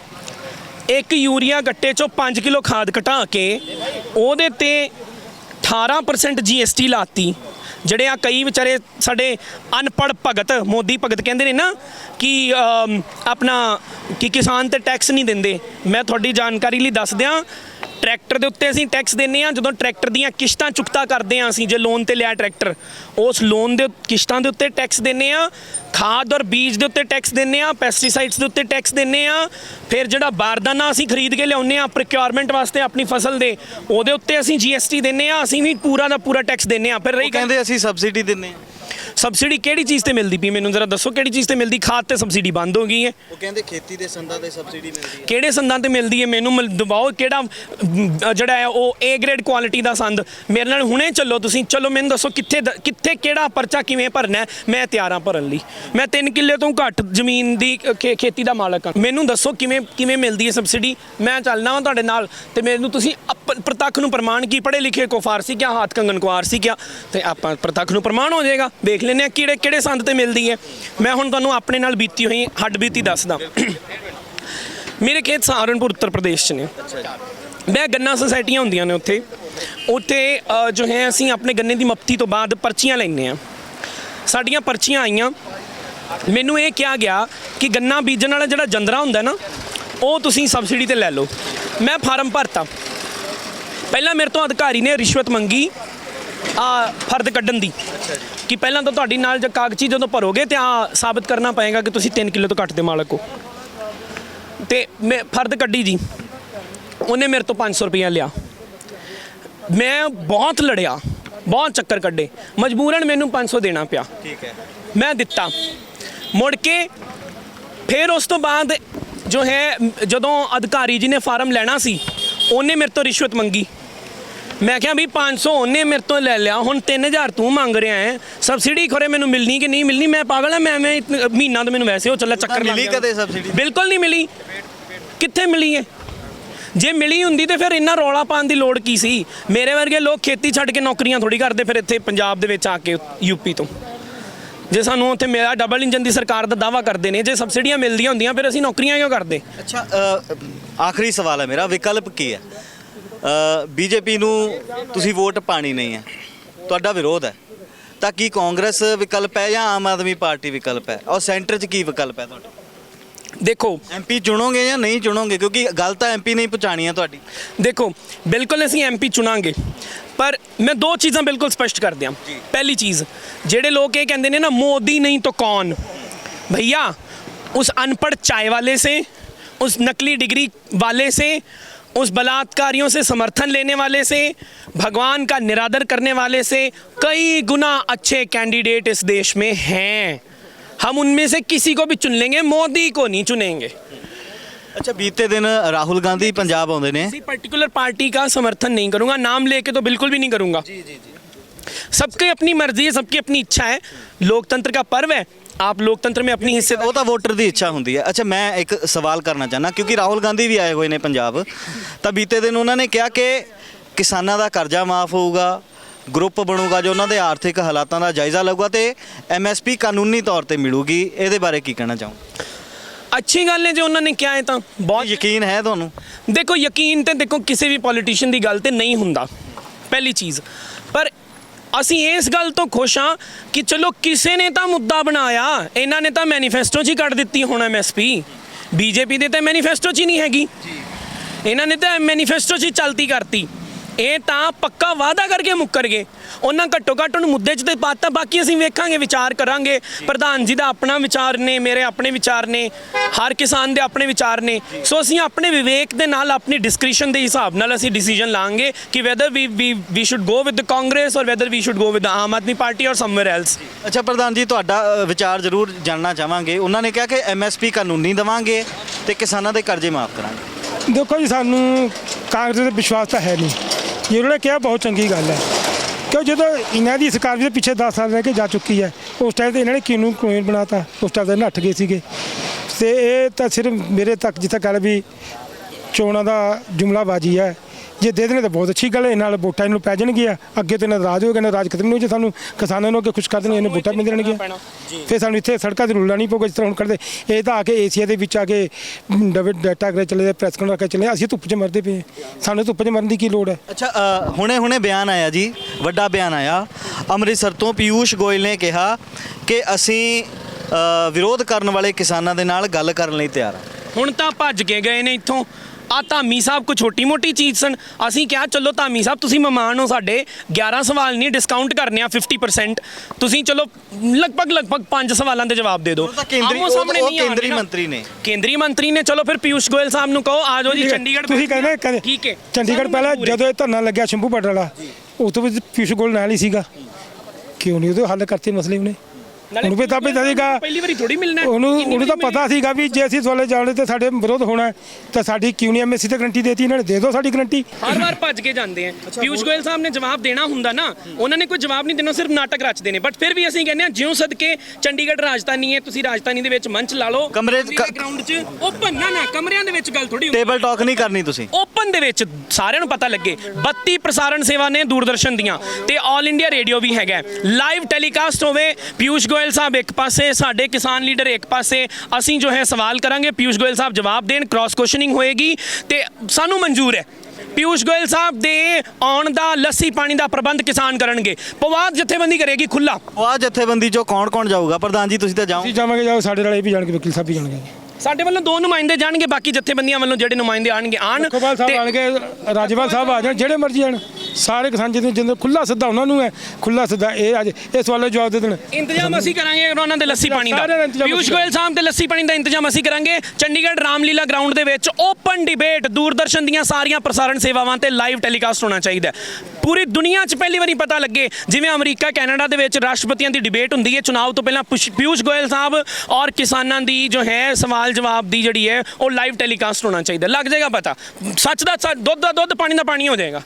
ਇੱਕ ਯੂਰੀਆ ਗੱਟੇ 'ਚੋਂ 5 ਕਿਲੋ ਖਾਦ ਘਟਾ ਕੇ, ਉਹਦੇ ਤੇ 18% GST ਲਾਤੀ। ਜਿਹੜੇ ਆ ਕਈ ਵਿਚਾਰੇ ਸਾਡੇ ਅਨਪੜ ਭਗਤ, ਮੋਦੀ ਭਗਤ ਕਹਿੰਦੇ ਨੇ ਨਾ ਕਿ ਆਪਣਾ ਕਿ ਕਿਸਾਨ ਤੇ ਟੈਕਸ ਨਹੀਂ ਦਿੰਦੇ। ਮੈਂ ਤੁਹਾਡੀ ਜਾਣਕਾਰੀ ਲਈ ਦੱਸ ਦਿਆਂ ਟਰੈਕਟਰ ਦੇ ਉੱਤੇ ਅਸੀਂ ਟੈਕਸ ਦਿੰਨੇ ਆ ਜਦੋਂ ਟਰੈਕਟਰ ਦੀਆਂ ਕਿਸ਼ਤਾਂ ਚੁਕਤਾ ਕਰਦੇ ਆ ਅਸੀਂ ਜੇ ਲੋਨ ਤੇ ਲਿਆ ਟਰੈਕਟਰ ਉਸ ਲੋਨ ਦੇ ਕਿਸ਼ਤਾਂ ਦੇ ਉੱਤੇ ਟੈਕਸ ਦਿੰਨੇ ਆ ਖਾਦ ਔਰ ਬੀਜ ਦੇ ਉੱਤੇ ਟੈਕਸ ਦਿੰਨੇ ਆ ਪੈਸਟੀਸਾਈਡਸ ਦੇ ਉੱਤੇ ਟੈਕਸ ਦਿੰਨੇ ਆ ਫਿਰ ਜਿਹੜਾ ਬਾਰਦਾਨਾ ਅਸੀਂ ਖਰੀਦ ਕੇ ਲਿਆਉਂਦੇ ਆ ਪ੍ਰੋਕਿਉਰਮੈਂਟ ਵਾਸਤੇ ਆਪਣੀ ਫਸਲ ਦੇ ਉਹਦੇ ਉੱਤੇ ਅਸੀਂ GST ਦਿੰਨੇ ਆ ਅਸੀਂ ਵੀ ਪੂਰਾ ਦਾ ਪੂਰਾ ਟੈਕਸ ਦਿੰਨੇ ਆ ਫਿਰ ਰਹੀ ਕਹਿੰਦੇ ਅਸੀਂ ਸਬਸਿਡੀ ਦਿੰਨੇ ਆ ਸਬਸਿਡੀ ਕਿਹੜੀ ਚੀਜ਼ ਤੇ ਮਿਲਦੀ ਪਈ? ਮੈਨੂੰ ਜ਼ਰਾ ਦੱਸੋ ਕਿਹੜੀ ਚੀਜ਼ ਤੇ ਮਿਲਦੀ? ਖਾਦ ਤੇ ਸਬਸਿਡੀ ਬੰਦ ਹੋ ਗਈ ਹੈ। ਉਹ ਕਹਿੰਦੇ ਖੇਤੀ ਦੇ ਸੰਦਾਂ ਤੇ ਸਬਸਿਡੀ ਮਿਲਦੀ ਹੈ। ਕਿਹੜੇ ਸੰਦਾਂ ਤੇ ਮਿਲਦੀ ਹੈ? ਮੈਨੂੰ ਮਿਲ- ਦਬਾਓ ਕਿਹੜਾ ਅਮ, ਜਿਹੜਾ ਹੈ ਉਹ A ਗ੍ਰੇਡ ਕੁਆਲਿਟੀ ਦਾ ਸੰਦ। ਮੇਰੇ ਨਾਲ ਹੁਣੇ ਚੱਲੋ ਤੁਸੀਂ। ਚਲੋ ਮੈਨੂੰ ਦੱਸੋ ਕਿੱਥੇ ਦ- ਕਿੱਥੇ ਕਿਹੜਾ ਪਰਚਾ ਕਿਵੇਂ ਭਰਨਾ ਹੈ? ਮੈਂ ਤਿਆਰ ਹਾਂ ਭਰਨ ਲਈ। ਮੈਂ 3 ਕਿੱਲੇ ਤੋਂ ਘੱਟ ਜ਼ਮੀਨ ਦੀ ਅ, ਖੇ- ਖੇਤੀ ਦਾ ਮਾਲਕ ਹਾਂ। ਮੈਨੂੰ ਦੱਸੋ ਕਿਵੇਂ ਕਿਵੇਂ ਮਿਲਦੀ ਹੈ ਸਬਸਿਡੀ? ਮੈਂ ਚੱਲਣਾ ਹਾਂ ਤੁਹਾਡੇ ਨਾਲ। ਤੇ ਮੈਨੂੰ ਤੁਸੀਂ ਅਪ- ਪ੍ਰਤੱਖ ਨੂੰ ਪ੍ਰਮਾਣ ਕੀ? ਪੜ੍ਹੇ ਲਿਖੇ ਕੋ ਫਾਰਸੀ ਕਿਆ? ਹੱਥ ਕੰਗਨ ਕੁਆਰ ਸੀ ਕਿਆ? ਤੇ ਆਪਾਂ ਪ੍ਰਤੱਖ ਨੂੰ ਪ੍ਰਮਾਣ ਹੋ ਜਾਏਗਾ। ਦੇਖ ਲੈਂਦੇ ਆ ਕਿਹੜੇ ਕਿਹੜੇ ਸੰਦ ਤੇ ਮਿਲਦੀ ਹੈ। ਮੈਂ ਹੁਣ ਤੁਹਾਨੂੰ ਆਪਣੇ ਨਾਲ ਬੀਤੀ ਹੋਈ ਹੱਡ ਬੀਤੀ ਦੱਸਦਾ। ਮੇਰੇ ਖੇਤ ਸਹਾਰਨਪੁਰ, ਉੱਤਰ ਪ੍ਰਦੇਸ਼ ਚ ਨੇ। ਮੈਂ ਗੰਨਾ ਸੁਸਾਇਟੀਆਂ ਹੁੰਦੀਆਂ ਨੇ ਉੱਥੇ। ਉੱਥੇ ਜੋ ਹੈ, ਅਸੀਂ ਆਪਣੇ ਗੰਨੇ ਦੀ ਮਪਤੀ ਤੋਂ ਬਾਅਦ ਪਰਚੀਆਂ ਲੈਂਦੇ ਆ ਸਾਡੀਆਂ ਪਰਚੀਆਂ ਆਈਆਂ। ਮੈਨੂੰ ਇਹ ਕਿਹਾ ਗਿਆ ਕਿ ਗੰਨਾ ਬੀਜਣ ਵਾਲਾ ਜਿਹੜਾ ਜੰਦਰਾ ਹੁੰਦਾ ਨਾ, ਉਹ ਤੁਸੀਂ ਸਬਸਿਡੀ ਤੇ ਲੈ ਲਓ। ਮੈਂ ਫਾਰਮ ਭਰਤਾ। ਪਹਿਲਾਂ ਮੇਰੇ ਤੋਂ ਅਧਿਕਾਰੀ ਨੇ ਰਿਸ਼ਵਤ ਮੰਗੀ। ਆ ਫਰਦ ਕੱਢਣ ਦੀ। ਕਿ ਪਹਿਲਾਂ ਤਾਂ ਤੁਹਾਡੀ ਨਾਲ ਜੇ ਕਾਗਜ਼ੀ ਜਦੋਂ ਭਰੋਗੇ ਤੇ ਆ ਸਾਬਤ ਕਰਨਾ ਪਏਗਾ ਕਿ ਤੁਸੀਂ 3 ਕਿਲੋ ਤੋਂ ਘੱਟ ਦੇ ਮਾਲਕ ਹੋ। ਤੇ ਮੈਂ ਫਰਦ ਕੱਢੀ ਜੀ। ਉਹਨੇ ਮੇਰੇ ਤੋਂ 500 ਰੁਪਇਆ ਲਿਆ। ਮੈਂ ਬਹੁਤ ਲੜਿਆ ਬਹੁਤ ਚੱਕਰ ਕੱਢੇ। ਮਜਬੂਰਨ ਮੈਨੂੰ 500 ਦੇਣਾ ਪਿਆ। ਠੀਕ ਹੈ। ਮੈਂ ਦਿੱਤਾ। ਮੁੜ ਕੇ ਫਿਰ ਉਸ ਤੋਂ ਬਾਅਦ ਜੋ ਹੈ ਜਦੋਂ ਅਧਿਕਾਰੀ ਜੀ ਨੇ ਫਾਰਮ ਲੈਣਾ ਸੀ ਉਹਨੇ ਮੇਰੇ ਤੋਂ ਰਿਸ਼ਵਤ ਮੰਗੀ। ਮੈਂ ਕਿਹਾ ਵੀ 500 ਉਹਨੇ ਮੇਰੇ ਤੋਂ ਲੈ ਲਿਆ ਹੁਣ 3000 ਤੂੰ ਮੰਗ ਰਿਹਾ ਹੈ। ਸਬਸਿਡੀ ਖਰੇ ਮੈਨੂੰ ਮਿਲਣੀ ਕਿ ਨਹੀਂ ਮਿਲਣੀ? ਮੈਂ ਪਾਗਲ ਆ ਮੈਂ ਮੈਂ ਇਤਨ- ਮਹੀਨਾ ਤਾਂ ਮੈਨੂੰ ਵੈਸੇ ਉਹ ਚੱਲਾ ਚੱਕਰ ਲੱਗ ਮਿਲੀ ਗਿਆ। ਕਦੇ ਸਬਸਿਡੀ? ਬਿਲਕੁਲ ਨਹੀਂ ਮਿਲੀ। ਕਿੱਥੇ ਮਿਲੀ ਹੈ ਜੇ ਮਿਲੀ ਹੁੰਦੀ ਤੇ ਫਿਰ ਇੰਨਾ ਰੌਲਾ ਪਾਉਣ ਦੀ ਲੋੜ ਕੀ ਸੀ? ਮੇਰੇ ਵਰਗੇ ਲੋਕ ਖੇਤੀ ਛੱਡ ਕੇ ਨੌਕਰੀਆਂ ਥੋੜੀ ਕਰਦੇ ਫਿਰ ਇੱਥੇ ਪੰਜਾਬ ਦੇ ਵਿੱਚ ਆ ਕੇ ਯੂਪੀ ਤੋਂ। ਜੇ ਸਾਨੂੰ ਉੱਥੇ ਮੇਰਾ ਡਬਲ ਇੰਜਨ ਦੀ ਸਰਕਾਰ ਦਾ ਦਾਵਾ ਕਰਦੇ ਨੇ ਜੇ ਸਬਸਿਡੀਆਂ ਮਿਲਦੀਆਂ ਹੁੰਦੀਆਂ ਫਿਰ ਅਸੀਂ ਨੌਕਰੀਆਂ ਕਿਉਂ ਕਰਦੇ? ਅੱਛਾ ਅ, ਆਖਰੀ ਸਵਾਲ ਹੈ ਮੇਰਾ ਵਿਕਲਪ ਕੀ ਹੈ? ਬੀਜੇਪੀ ਨੂੰ ਤੁਸੀਂ ਵੋਟ ਪਾਣੀ ਨਹੀਂ ਹੈ। ਤੁਹਾਡਾ ਵਿਰੋਧ ਹੈ। ਤਾਂ ਕੀ ਕਾਂਗਰਸ ਵਿਕਲਪ ਹੈ ਜਾਂ ਆਮ ਆਦਮੀ ਪਾਰਟੀ ਵਿਕਲਪ ਹੈ? ਔਰ ਸੈਂਟਰ 'ਚ ਕੀ ਵਿਕਲਪ ਹੈ ਤੁਹਾਡਾ? ਦੇਖੋ। ਐਮਪੀ ਚੁਣੋਗੇ ਜਾਂ ਨਹੀਂ ਚੁਣੋਗੇ? ਕਿਉਂਕਿ ਗੱਲ ਤਾਂ ਐਮਪੀ ਨਹੀਂ ਪਹੁੰਚਾਣੀ ਹੈ ਤੁਹਾਡੀ। ਦੇਖੋ ਬਿਲਕੁਲ ਅਸੀਂ ਐਮਪੀ ਚੁਣਾਂਗੇ। ਪਰ ਮੈਂ ਦੋ ਚੀਜ਼ਾਂ ਬਿਲਕੁਲ ਸਪਸ਼ਟ ਕਰ ਦਿਆਂ ਪਹਿਲੀ ਚੀਜ਼ ਜਿਹੜੇ ਲੋਕ ਇਹ ਕਹਿੰਦੇ ਨੇ ਨਾ ਮੋਦੀ ਨਹੀਂ ਤਾਂ ਕੌਣ? ਭਈਆ ਉਸ ਅਨਪੜ ਚਾਏ ਵਾਲੇ ਸੇ ਉਸ ਨਕਲੀ ਡਿਗਰੀ ਵਾਲੇ ਸੇ उस बलात्कारियों से समर्थन लेने वाले से भगवान का निरादर करने वाले से कई गुना अच्छे कैंडिडेट इस देश में हैं हम उनमें से किसी को भी चुन लेंगे मोदी को नहीं चुनेंगे ਅੱਛਾ ਬੀਤੇ ਦਿਨ ਰਾਹੁਲ ਗਾਂਧੀ ਪੰਜਾਬ ਆਉਂਦੇ ਨੇ किसी पर्टिकुलर पार्टी का समर्थन नहीं करूंगा नाम लेके तो बिल्कुल भी नहीं करूंगा ਜੀ ਜੀ ਜੀ सबकी अपनी मर्जी है सबकी अपनी इच्छा है लोकतंत्र का पर्व है ਆਪ ਲੋਕਤੰਤਰ ਮੇਂ ਆਪਣੀ ਹਿੱਸੇ ਉਹ ਤਾਂ ਵੋਟਰ ਦੀ ਇੱਛਾ ਹੁੰਦੀ ਹੈ। ਅੱਛਾ ਮੈਂ ਇੱਕ ਸਵਾਲ ਕਰਨਾ ਚਾਹਨਾ ਕਿਉਂਕਿ ਰਾਹੁਲ ਗਾਂਧੀ ਵੀ ਆਏ ਹੋਏ ਨੇ ਪੰਜਾਬ। ਤਾਂ ਬੀਤੇ ਦਿਨ ਉਹਨਾਂ ਨੇ ਕਿਹਾ ਕਿ ਕਿਸਾਨਾਂ ਦਾ ਕਰਜ਼ਾ ਮਾਫ ਹੋਊਗਾ ਗਰੁੱਪ ਬਣੂਗਾ ਜੋ ਉਹਨਾਂ ਦੇ ਆਰਥਿਕ ਹਾਲਾਤਾਂ ਦਾ ਜਾਇਜ਼ਾ ਲਊਗਾ ਤੇ ਐਮਐਸਪੀ ਕਾਨੂੰਨੀ ਤੌਰ ਤੇ ਮਿਲੂਗੀ। ਇਹਦੇ ਬਾਰੇ ਕੀ ਕਹਿਣਾ ਚਾਹੂੰ ਅੱਛੀ ਗੱਲ ਹੈ ਜੇ ਉਹਨਾਂ ਨੇ ਕਿਹਾ ਹੈ ਤਾਂ। ਬਹੁਤ ਯਕੀਨ ਹੈ ਤੁਹਾਨੂੰ? ਦੇਖੋ ਯਕੀਨ ਤੇ ਦੇਖੋ ਕਿਸੇ ਵੀ ਪੋਲੀਟੀਸ਼ੀਅਨ ਦੀ ਗੱਲ ਤੇ ਨਹੀਂ ਹੁੰਦਾ। ਪਹਿਲੀ ਚੀਜ਼। ਪਰ ਅਸੀਂ ਇਸ ਗੱਲ ਤੋਂ ਖੁਸ਼ ਹਾਂ ਕਿ ਚਲੋ ਕਿਸੇ ਨੇ ਤਾਂ ਮੁੱਦਾ ਬਣਾਇਆ ਇਹਨਾਂ ਨੇ ਤਾਂ ਮੈਨੀਫੈਸਟੋ 'ਚ ਹੀ ਕੱਢ ਦਿੱਤੀ ਹੁਣ ਐਮਐਸਪੀ ਬੀਜੇਪੀ ਦੇ ਤਾਂ ਮੈਨੀਫੈਸਟੋ 'ਚ ਹੀ ਨਹੀਂ ਹੈਗੀ। ਇਹਨਾਂ ਨੇ ਤਾਂ ਮੈਨੀਫੈਸਟੋ 'ਚ ਹੀ ਚਲਤੀ ਕਰਤੀ। ਇਹ ਤਾਂ ਪੱਕਾ ਵਾਅਦਾ ਕਰਕੇ ਮੁੱਕਰ ਗਏ। ਉਹਨਾਂ ਘੱਟੋ ਘੱਟ ਉਹਨੂੰ ਮੁੱਦੇ 'ਚ ਤੇ ਪਾਤਾ ਬਾਕੀ ਅਸੀਂ ਵੇਖਾਂਗੇ ਵਿਚਾਰ ਕਰਾਂਗੇ। ਪ੍ਰਧਾਨ ਜੀ ਦਾ ਆਪਣਾ ਵਿਚਾਰ ਨੇ ਮੇਰੇ ਆਪਣੇ ਵਿਚਾਰ ਨੇ ਹਰ ਕਿਸਾਨ ਦੇ ਆਪਣੇ ਵਿਚਾਰ ਨੇ। ਸੋ ਅਸੀਂ ਆਪਣੇ ਵਿਵੇਕ ਦੇ ਨਾਲ ਆਪਣੀ ਡਿਸਕ੍ਰਿਸ਼ਨ ਦੇ ਹਿਸਾਬ ਨਾਲ ਅਸੀਂ ਡਿਸੀਜਨ ਲਾਂਗੇ ਕਿ whether we we we should go with the Congress or whether we should go with Aam Aadmi party or somewhere else ਅੱਛਾ ਪ੍ਰਧਾਨ ਜੀ ਤੁਹਾਡਾ ਵਿਚਾਰ ਜ਼ਰੂਰ ਜਾਣਨਾ ਚਾਹਾਂਗੇ। ਉਹਨਾਂ ਨੇ ਕਿਹਾ ਕਿ ਐਮਐਸਪੀ ਕਾਨੂੰਨੀ ਦੇਵਾਂਗੇ ਤੇ ਕਿਸਾਨਾਂ ਦੇ ਕਰਜ਼ੇ ਮਾਫ ਕਰਾਂਗੇ। ਦੇਖੋ ਜੀ ਸਾਨੂੰ ਕਾਂਗਰਸ ਤੇ ਵਿਸ਼ਵਾਸ ਤਾਂ ਹੈ ਨਹੀਂ। ਜੇ ਉਹਨਾਂ ਨੇ ਕਿਹਾ ਬਹੁਤ ਚੰਗੀ ਗੱਲ ਹੈ। ਕਿਉਂ ਜਦੋਂ ਇਹਨਾਂ ਦੀ ਸਰਕਾਰ ਵੀ ਪਿੱਛੇ 10 ਸਾਲ ਰਹਿ ਕੇ ਜਾ ਚੁੱਕੀ ਹੈ, ਉਸ ਟਾਈਮ ਤੇ ਇਹਨਾਂ ਨੇ ਕਿਨੂੰ ਕਾਨੂੰਨ ਬਣਾਤਾ? ਉਸ ਟਾਈਮ ਤੇ ਨੱਠ ਗਏ ਸੀਗੇ। ਤੇ ਇਹ ਤਾਂ ਸਿਰਫ ਮੇਰੇ ਤੱਕ ਜਿੱਥੇ ਗੱਲ ਵੀ ਚੋਣਾਂ ਦਾ ਜੁਮਲਾਬਾਜੀ ਹੈ ਜੇ ਦੇ ਦੇਣੇ ਤਾਂ ਬਹੁਤ ਅੱਛੀ ਗੱਲ ਹੈ ਇਹ ਨਾਲ ਵੋਟਾਂ ਇਹਨੂੰ ਪੈ ਜਾਣਗੀਆਂ। ਅੱਗੇ ਤੇ ਨਾਰਾਜ਼ ਹੋ ਗਏ ਨਾਰਾਜ਼ ਖਤਮ ਨਹੀਂ ਹੋ ਜੇ ਸਾਨੂੰ ਕਿਸਾਨਾਂ ਨੂੰ ਅੱਗੇ ਖੁਸ਼ ਕਰ ਦੇਣਗੇ ਇਹਨੂੰ ਵੋਟਾਂ ਮਿਲ ਜਾਣਗੀਆਂ। ਫਿਰ ਸਾਨੂੰ ਇੱਥੇ ਸੜਕਾਂ ਤੇ ਰੁਲਣਾ ਨਹੀਂ ਪਊਗਾ ਜਿਸ ਤਰ੍ਹਾਂ ਹੁਣ ਕਰਦੇ। ਇਹ ਤਾਂ ਆ ਕੇ ਏਸੀਆ ਦੇ ਵਿੱਚ ਆ ਕੇ ਡਬਲ ਡਾਟਾ ਕਰੇ ਚਲੇ ਪ੍ਰੈਸ ਕਰਨ ਕੇ ਚਲੇ ਅਸੀਂ ਧੁੱਪ 'ਚ ਮਰਦੇ ਪਏ। ਸਾਨੂੰ ਧੁੱਪ 'ਚ ਮਰਨ ਦੀ ਕੀ ਲੋੜ ਹੈ? ਅੱਛਾ ਹੁਣੇ ਹੁਣੇ ਬਿਆਨ ਆਇਆ ਜੀ ਵੱਡਾ ਬਿਆਨ ਆਇਆ। ਅੰਮ੍ਰਿਤਸਰ ਤੋਂ ਪੀਯੂਸ਼ ਗੋਇਲ ਨੇ ਕਿਹਾ ਕਿ ਅਸੀਂ ਵਿਰੋਧ ਕਰਨ ਵਾਲੇ ਕਿਸਾਨਾਂ ਦੇ ਨਾਲ ਗੱਲ ਕਰਨ ਲਈ ਤਿਆਰ ਹਾਂ। ਹੁਣ ਤਾਂ ਭੱਜ ਕੇ ਗਏ ਨੇ ਇੱਥੋਂ। ਆ ਧਾਮੀ ਸਾਹਿਬ ਕੋ ਛੋਟੀ ਮੋਟੀ ਚੀਜ਼ ਸਨ। ਅਸੀਂ ਕਿਹਾ ਚਲੋ ਧਾਮੀ ਸਾਹਿਬ ਤੁਸੀਂ ਮਹਿਮਾਨ ਹੋ ਸਾਡੇ। 11 ਸਵਾਲ ਨਹੀਂ ਡਿਸਕਾਊਂਟ ਕਰਨੇ ਆ 50% ਤੁਸੀਂ ਚਲੋ ਲਗਭਗ ਲਗਭਗ 5 ਸਵਾਲਾਂ ਦੇ ਜਵਾਬ ਦੇ ਦਿਓ। ਤਾਂ ਕੇਂਦਰੀ- ਆਮੋ ਸਾਹਮਣੇ ਉਹ ਨਹੀਂ ਕੇਂਦਰੀ ਆਉਣਗੇ ਨਾ। ਮੰਤਰੀ ਨੇ। ਕੇਂਦਰੀ ਮੰਤਰੀ ਨੇ ਚਲੋ ਫਿਰ ਪਿਊਸ਼ ਗੋਇਲ ਸਾਹਿਬ ਨੂੰ ਕਹੋ ਆ ਜਾਓ ਜੀ ਚੰਡੀਗੜ੍ਹ ਤੁਸੀਂ ਕਹਿੰਦੇ ਕਹਿੰਦੇ ਠੀਕ ਹੈ। ਚੰਡੀਗੜ੍ਹ ਸਾਨੂੰ ਪਹਿਲਾਂ ਹੈ। ਜਦੋਂ ਇਹ ਧਰਨਾ ਲੱਗਿਆ ਸ਼ੰਭੂ ਬਾਰਡਰ ਵਾਲਾ ਤੋਂ ਵੀ ਪਿਊਸ਼ ਗੋਲ ਨਾਲ ਹੀ ਸੀਗਾ। ਕਿਉਂ ਨਹੀਂ? ਉਹਦੇ ਹੱਲ ਕਰਤੇ ਮਸਲੇ ਉਹਨੇ ਉਹਨੂੰ ਵੀ ਤਾਂ ਪਤਾ ਸੀਗਾ। ਪਹਿਲੀ ਵਾਰੀ ਥੋੜੀ ਮਿਲਣਾ। ਉਹਨੂੰ ਉਹਨੂੰ ਤਾਂ ਪਤਾ ਸੀਗਾ ਵੀ ਜੇ ਅਸੀਂ ਸਵਾਲੇ ਜਾਣੇ ਤੇ ਸਾਡੇ ਵਿਰੋਧ ਹੋਣਾ ਤਾਂ ਸਾਡੀ ਕਿਉਂ ਨਹੀਂ ਐਮਐਸਸੀ ਤੇ ਗਰੰਟੀ ਦੇਤੀ? ਇਹਨਾਂ ਨੇ ਦੇ ਦਿਓ ਸਾਡੀ ਗਰੰਟੀ ਹਰ ਵਾਰ ਭੱਜ ਕੇ ਜਾਂਦੇ ਆ। ਪਿਊਸ਼ ਗੋਇਲ ਸਾਹਿਬ ਨੇ ਜਵਾਬ ਦੇਣਾ ਹੁੰਦਾ ਨਾ ਉਹਨਾਂ ਨੇ ਕੋਈ ਜਵਾਬ ਨਹੀਂ ਦੇਣਾ ਸਿਰਫ ਨਾਟਕ ਰਚਦੇ ਨੇ। ਬਟ ਫਿਰ ਵੀ ਅਸੀਂ ਕਹਿੰਦੇ ਆ ਜਿਉਂ ਸਦਕੇ ਚੰਡੀਗੜ੍ਹ ਰਾਜਧਾਨੀ ਹੈ ਤੁਸੀਂ ਰਾਜਧਾਨੀ ਦੇ ਵਿੱਚ ਮੰਚ ਲਾ ਲਓ। ਕਮਰੇ ਗਰਾਊਂਡ 'ਚ ਓਪਨ ਨਾ ਨਾ ਕਮਰਿਆਂ ਦੇ ਵਿੱਚ ਗੱਲ ਥੋੜੀ ਹੁੰਦੀ ਟੇਬਲ ਟਾਕ ਨਹੀਂ ਕਰਨੀ ਤੁਸੀਂ। ਓਪਨ ਦੇ ਵਿੱਚ ਸਾਰਿਆਂ ਨੂੰ ਪਤਾ ਲੱਗੇ। 32 ਪ੍ਰਸਾਰਣ ਸੇਵਾ ਨੇ ਦੂਰਦਰਸ਼ਨ ਦੀਆਂ ਤੇ 올 ਇੰਡੀਆ ਰੇਡੀਓ ਵੀ ਹੈਗਾ ਲਾਈਵ ਟੈਲੀਕਾਸਟ ਹੋਵੇ ਪਿਊਸ਼ ਗੋਇਲ ਸਾਹਿਬ ਇੱਕ ਪਾਸੇ ਸਾਡੇ ਕਿਸਾਨ ਲੀਡਰ ਇੱਕ ਪਾਸੇ ਅਸੀਂ ਜੋ ਹੈ ਸਵਾਲ ਕਰਾਂਗੇ। ਪਿਊਸ਼ ਗੋਇਲ ਸਾਹਿਬ ਜਵਾਬ ਦੇਣ ਕ੍ਰਾਸ ਕੁਐਸਚਨਿੰਗ ਹੋਏਗੀ ਤੇ ਸਾਨੂੰ ਮਨਜ਼ੂਰ ਹੈ। ਪਿਊਸ਼ ਗੋਇਲ ਸਾਹਿਬ ਦੇ ਆਉਣ ਦਾ ਲੱਸੀ ਪਾਣੀ ਦਾ ਪ੍ਰਬੰਧ ਕਿਸਾਨ ਕਰਨਗੇ। ਪਵਾਦ ਜਥੇਬੰਦੀ ਕਰੇਗੀ ਖੁੱਲਾ ਆ ਜਥੇਬੰਦੀ ਚੋਂ ਕੌਣ ਕੌਣ ਜਾਊਗਾ? ਪ੍ਰਧਾਨ ਜੀ ਤੁਸੀਂ ਤਾਂ ਜਾਓ। ਅਸੀਂ ਜਾਵਾਂਗੇ ਜਾਓ ਸਾਡੇ ਨਾਲ ਇਹ ਵੀ ਜਾਣਗੇ ਵਕੀਲ ਸਾਹਿਬ ਵੀ ਜਾਣਗੇ। ਸਾਡੇ ਵੱਲੋਂ ਦੋ ਨੁਮਾਇੰਦੇ ਜਾਣਗੇ ਬਾਕੀ ਜਥੇਬੰਦੀਆਂ ਵੱਲੋਂ ਜਿਹੜੇ ਨੁਮਾਇੰਦੇ ਆਣਗੇ ਆਣ ਕੋਪਾਲ ਸਾਹਿਬ ਆਣਗੇ ਰਾਜਵਾਲ ਸਾਹਿਬ ਆ ਜਾਣ ਜਿਹੜੇ ਮਰਜ਼ੀ ਆਣ। ਸਾਰੇ ਕਿਸਾਨ ਜਿਹਦੇ ਜਿੰਦੇ ਖੁੱਲਾ ਸਿੱਧਾ ਉਹਨਾਂ ਨੂੰ ਹੈ ਖੁੱਲਾ ਸਿੱਧਾ ਇਹ ਅੱਜ ਇਹ ਸਵਾਲਾਂ ਦੇ ਜਵਾਬ ਦੇ ਦੇਣ। ਇੰਤਜ਼ਾਮ ਅਸੀਂ ਕਰਾਂਗੇ ਉਹਨਾਂ ਦੇ ਲੱਸੀ ਪਾਣੀ ਦਾ। ਪਿਊਸ਼ ਗੋਇਲ ਸਾਹਿਬ ਦੇ ਲੱਸੀ ਪਾਣੀ ਦਾ ਇੰਤਜ਼ਾਮ ਅਸੀਂ ਕਰਾਂਗੇ। ਚੰਡੀਗੜ੍ਹ ਰਾਮਲੀਲਾ ਗਰਾਊਂਡ ਦੇ ਵਿੱਚ ਓਪਨ ਡਿਬੇਟ ਦੂਰਦਰਸ਼ਨ ਦੀਆਂ ਸਾਰੀਆਂ ਪ੍ਰਸਾਰਣ ਸੇਵਾਵਾਂ ਤੇ ਲਾਈਵ ਟੈਲੀਕਾਸਟ ਹੋਣਾ ਚਾਹੀਦਾ। ਪੂਰੀ ਦੁਨੀਆ 'ਚ ਪਹਿਲੀ ਵਾਰੀ ਪਤਾ ਲੱਗੇ ਜਿਵੇਂ ਅਮਰੀਕਾ ਕੈਨੇਡਾ ਦੇ ਵਿੱਚ ਰਾਸ਼ਟਰਪਤੀਆਂ ਦੀ ਡਿਬੇਟ ਹੁੰਦੀ ਹੈ। ਚੁਣਾਵ ਤੋਂ ਪਹਿਲਾਂ ਪਿਊਸ਼ ਗੋਇਲ ਸਾਹਿਬ ਔਰ ਕਿਸਾਨਾਂ ਦੀ ਜੋ ਹੈ ਸਵਾਲ ਜਵਾਬ ਦੀ ਜਿਹੜੀ ਹੈ, ਉਹ ਲਾਈਵ ਟੈਲੀਕਾਸਟ ਹੋਣਾ ਚਾਹੀਦਾ। ਲੱਗ ਜਾਏਗਾ ਪਤਾ। ਸੱਚ ਦਾ ਸੱਚ, ਦੁੱਧ ਦਾ ਦੁੱਧ, ਪਾਣੀ ਦਾ ਪਾਣੀ ਹੋ ਜਾਏਗਾ।